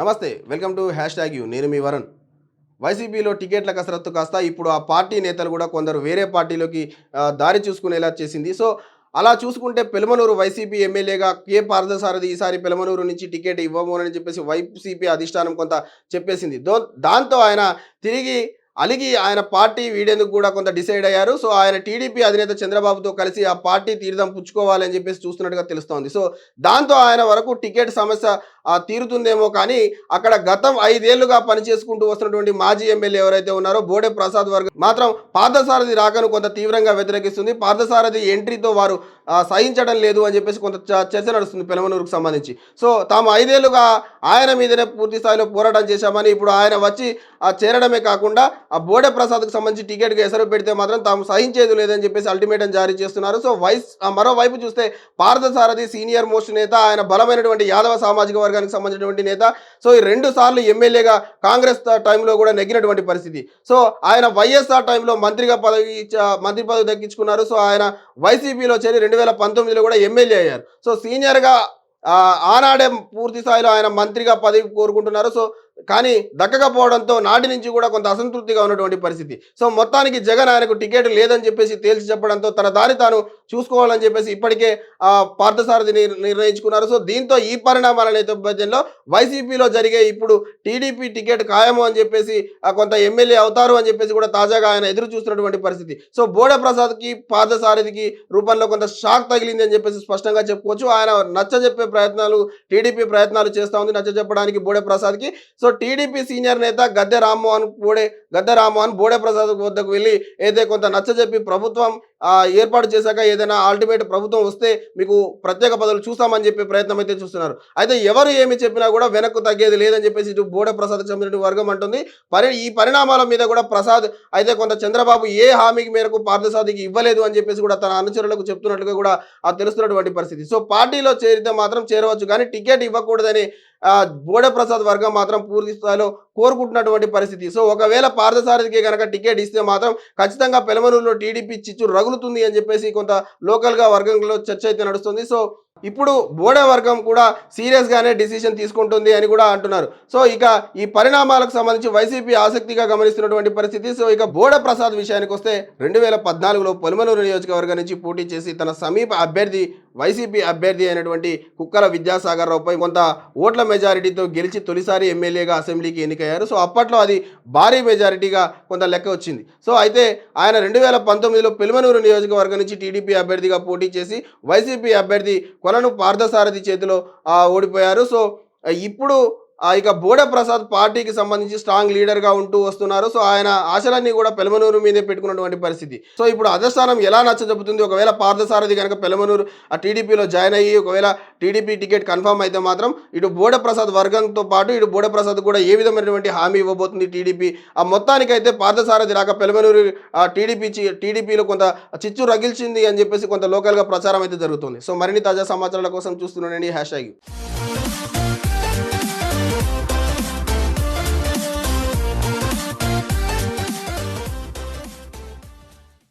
నమస్తే welcome to hash tag you నేను మీ వరుణ్. వైసీపీలో టికెట్ల కసరత్తు కాస్త ఇప్పుడు ఆ పార్టీ నేతలు కూడా కొందరు వేరే పార్టీలోకి దారి చూసుకునేలా చేసింది. సో అలా చూసుకుంటే పెలమనూరు వైసీపీ ఎమ్మెల్యేగా కే. పార్థసారథి ఈసారి పెలమనూరు నుంచి టికెట్ ఇవ్వమోనని అని చెప్పేసి వైసీపీ అధిష్టానం కొంత చెప్పేసింది. దో దాంతో ఆయన తిరిగి అలిగి ఆయన పార్టీ వీడేందుకు కూడా కొంత డిసైడ్ అయ్యారు. సో ఆయన టీడీపీ అధినేత చంద్రబాబుతో కలిసి ఆ పార్టీ తీర్థం పుచ్చుకోవాలని చెప్పేసి చూస్తున్నట్టుగా తెలుస్తోంది. సో దాంతో ఆయన వరకు టికెట్ సమస్య తీరుతుందేమో కానీ అక్కడ గతం ఐదేళ్ళుగా పనిచేసుకుంటూ వస్తున్నటువంటి మాజీ ఎమ్మెల్యే ఎవరైతే ఉన్నారో బోడే ప్రసాద్ వర్గం మాత్రం పార్థసారథి రాకను కొంత తీవ్రంగా వ్యతిరేకిస్తుంది. పార్థసారథి ఎంట్రీతో వారు సహించడం లేదు అని చెప్పేసి కొంత చర్చ నడుస్తుంది పెలమనూరుకు సంబంధించి. సో తాము ఐదేళ్ళుగా ఆయన మీదనే పూర్తి స్థాయిలో పోరాటం చేశామని ఇప్పుడు ఆయన వచ్చి ఆ చేరడమే కాకుండా ఆ బోడే ప్రసాద్కు సంబంధించి టికెట్కి ఎసరు పెడితే మాత్రం తాము సహించేది లేదని చెప్పేసి అల్టిమేటం జారీ చేస్తున్నారు. సో వైస్ ఆ మరోవైపు చూస్తే పార్థసారథి సీనియర్ మోస్ట్ నేత ఆయన బలమైనటువంటి యాదవ సామాజిక వర్గానికి సంబంధించినటువంటి నేత. సో ఈ రెండు సార్లు ఎమ్మెల్యేగా కాంగ్రెస్ టైంలో కూడా నెగ్గినటువంటి పరిస్థితి. సో ఆయన వైఎస్ఆర్ టైంలో మంత్రిగా పదవి మంత్రి పదవి దక్కించుకున్నారు. సో ఆయన వైసీపీలో చేరి రెండు వేల పంతొమ్మిదిలో కూడా ఎమ్మెల్యే అయ్యారు. సో సీనియర్గా ఆనాడే పూర్తి స్థాయిలో ఆయన మంత్రిగా పదవి కోరుకుంటున్నారు. సో కానీ దక్కకపోవడంతో నాటి నుంచి కూడా కొంత అసంతృప్తిగా ఉన్నటువంటి పరిస్థితి. సో మొత్తానికి జగన్ ఆయనకు టికెట్ లేదని చెప్పేసి తేల్చి చెప్పడంతో తన దారి తాను చూసుకోవాలని చెప్పేసి ఇప్పటికే ఆ పార్థసారథి నిర్ణయించుకున్నారు. సో దీంతో ఈ పరిణామాల నేపథ్యంలో వైసీపీలో జరిగే ఇప్పుడు టీడీపీ టికెట్ ఖాయము అని చెప్పేసి కొంత ఎమ్మెల్యే అవుతారు అని చెప్పేసి కూడా తాజాగా ఆయన ఎదురు చూస్తున్నటువంటి పరిస్థితి. సో బోడే ప్రసాద్కి పార్థసారథికి రూపంలో కొంత షాక్ తగిలింది అని చెప్పేసి స్పష్టంగా చెప్పుకోవచ్చు. ఆయన నచ్చజెప్పే ప్రయత్నాలు టీడీపీ ప్రయత్నాలు చేస్తూ ఉంది నచ్చ చెప్పడానికి బోడే ప్రసాద్కి సో టీడీపీ సీనియర్ నేత గద్దె రామ్మోహన్ బోడే గద్దె రామ్మోహన్ బోడే ప్రసాద్ వద్దకు వెళ్ళి ఏదైతే కొంత నచ్చజెప్పి ప్రభుత్వం ఏర్పాటు చేశాక ఏదైనా అల్టిమేట్ ప్రభుత్వం వస్తే మీకు ప్రత్యేక పదవులు చూస్తామని చెప్పే ప్రయత్నం అయితే చూస్తున్నారు. అయితే ఎవరు ఏమి చెప్పినా కూడా వెనక్కు తగ్గేది లేదని చెప్పేసి ఇటు బోడ ప్రసాద్ సంబంధించిన వర్గం అంటుంది. పరి ఈ పరిణామాల మీద కూడా ప్రసాద్ అయితే కొంత చంద్రబాబు ఏ హామీకి మేరకు పార్థసాదికి ఇవ్వలేదు అని చెప్పేసి కూడా తన అనుచరులకు చెప్తున్నట్లుగా కూడా ఆ తెలుస్తున్నటువంటి పరిస్థితి. సో పార్టీలో చేరితే మాత్రం చేరవచ్చు కానీ టికెట్ ఇవ్వకూడదని బోడప్రసాద్ ప్రసాద్ వర్గం మాత్రం పూర్తి స్థాయిలో కోరుకుంటున్నటువంటి పరిస్థితి. సో ఒకవేళ పార్థసారథికి కనుక టికెట్ ఇస్తే మాత్రం ఖచ్చితంగా పెలమనూరులో టీడీపీ చిచ్చు తగులుతుంది అని చెప్పేసి కొంత లోకల్గా వర్గంలో చర్చ అయితే నడుస్తుంది. సో ఇప్పుడు బోడే వర్గం కూడా సీరియస్గానే డిసిషన్ తీసుకుంటుంది అని కూడా అంటున్నారు. సో ఇక ఈ పరిణామాలకు సంబంధించి వైసీపీ ఆసక్తిగా గమనిస్తున్నటువంటి పరిస్థితి సో ఇక బోడే ప్రసాద్ విషయానికి వస్తే రెండు వేల పద్నాలుగులో పొలమనూరు నియోజకవర్గం నుంచి పోటీ చేసి తన సమీప అభ్యర్థి వైసీపీ అభ్యర్థి అయినటువంటి కుక్కల విద్యాసాగర్ రావుపై కొంత ఓట్ల మెజారిటీతో గెలిచి తొలిసారి ఎమ్మెల్యేగా అసెంబ్లీకి ఎన్నికయ్యారు. సో అప్పట్లో అది భారీ మెజారిటీగా కొంత లెక్క వచ్చింది. సో అయితే ఆయన రెండు వేల పంతొమ్మిదిలో పెలుమనూరు నియోజకవర్గం నుంచి టీడీపీ అభ్యర్థిగా పోటీ చేసి వైసీపీ అభ్యర్థి కొలను పార్థసారథి చేతిలో ఓడిపోయారు. సో ఇప్పుడు ఇక బోడే ప్రసాద్ పార్టీకి సంబంధించి స్ట్రాంగ్ లీడర్గా ఉంటూ వస్తున్నారు. సో ఆయన ఆశలన్నీ కూడా పెలమనూరు మీదే పెట్టుకున్నటువంటి పరిస్థితి. సో ఇప్పుడు అధస్థానం ఎలా నచ్చజెప్పుతుంది? ఒకవేళ పార్థసారథి కనుక పెలమనూరు ఆ టీడీపీలో జాయిన్ అయ్యి ఒకవేళ టీడీపీ టికెట్ కన్ఫర్మ్ అయితే మాత్రం ఇటు బోడే ప్రసాద్ వర్గంతో పాటు ఇటు బోడే ప్రసాద్ కూడా ఏ విధమైనటువంటి హామీ ఇవ్వబోతుంది టీడీపీ? ఆ మొత్తానికైతే పార్థసారథి రాక పెలమనూరు ఆ టీడీపీ చి- టీడీపీలో కొంత చిచ్చు రగిల్చింది అని చెప్పేసి కొంత లోకల్గా ప్రచారం అయితే జరుగుతుంది. సో మరిన్ని తాజా సమాచారాల కోసం చూస్తున్నానండి. Hash tag